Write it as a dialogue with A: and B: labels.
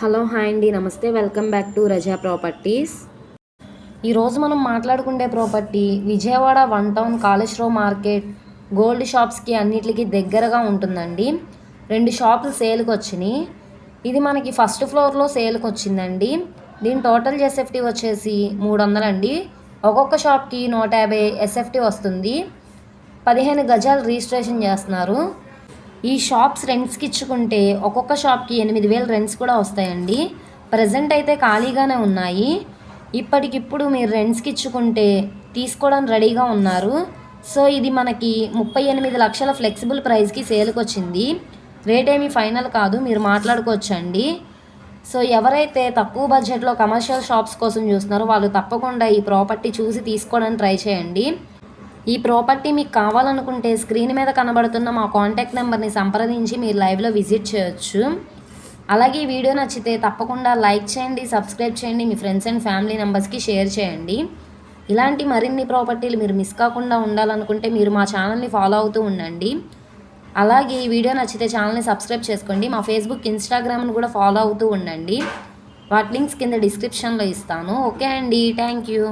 A: Hello hi అండి. నమస్తే. Welcome back to Raza properties. ఈరోజు మనం మాట్లాడుకుండే property Vijayawada one town college row market gold షాప్స్కి అన్నిటికి దగ్గరగా ఉంటుందండి. రెండు షాపులు సేల్కి వచ్చినాయి. ఇది మనకి ఫస్ట్ ఫ్లోర్లో సేల్కి వచ్చిందండి. దీని టోటల్ ఎస్ఎఫ్టీ వచ్చేసి మూడు వందలండి ఒక్కొక్క షాప్కి నూట యాభై ఎస్ఎఫ్టీ వస్తుంది. పదిహేను గజాలు రిజిస్ట్రేషన్ చేస్తున్నారు. ఈ షాప్స్ రెంట్స్కి ఇచ్చుకుంటే ఒక్కొక్క షాప్కి ఎనిమిది వేలు రెంట్స్ కూడా వస్తాయండి. ప్రజెంట్ అయితే ఖాళీగానే ఉన్నాయి. ఇప్పటికిప్పుడు మీరు రెంట్స్కి ఇచ్చుకుంటే తీసుకోవడానికి రెడీగా ఉన్నారు. సో ఇది మనకి ముప్పై ఎనిమిది లక్షల ఫ్లెక్సిబుల్ ప్రైస్కి సేల్కి వచ్చింది. రేట్ ఏమీ ఫైనల్ కాదు మీరు మాట్లాడుకోవచ్చండి. సో ఎవరైతే తక్కువ బడ్జెట్లో కమర్షియల్ షాప్స్ కోసం చూస్తున్నారో వాళ్ళు తప్పకుండా ఈ ప్రాపర్టీ చూసి తీసుకోవడానికి ట్రై చేయండి. ఈ ప్రాపర్టీ మీకు కావాలనుకుంటే స్క్రీన్ మీద కనబడుతున్న మా కాంటాక్ట్ నెంబర్ని సంప్రదించి మీరు లైవ్లో విజిట్ చేయొచ్చు. అలాగే ఈ వీడియో నచ్చితే తప్పకుండా లైక్ చేయండి సబ్స్క్రైబ్ చేయండి మీ ఫ్రెండ్స్ అండ్ ఫ్యామిలీ మెంబర్స్కి షేర్ చేయండి. ఇలాంటి మరిన్ని ప్రాపర్టీలు మీరు మిస్ కాకుండా ఉండాలనుకుంటే మీరు మా ఛానల్ని ఫాలో అవుతూ ఉండండి. అలాగే ఈ వీడియో నచ్చితే ఛానల్ని సబ్స్క్రైబ్ చేసుకోండి మా ఫేస్బుక్ ఇన్స్టాగ్రామ్ని కూడా ఫాలో అవుతూ ఉండండి. వాటి లింక్స్ కింద డిస్క్రిప్షన్లో ఇస్తాను. ఓకే అండి థ్యాంక్ యూ.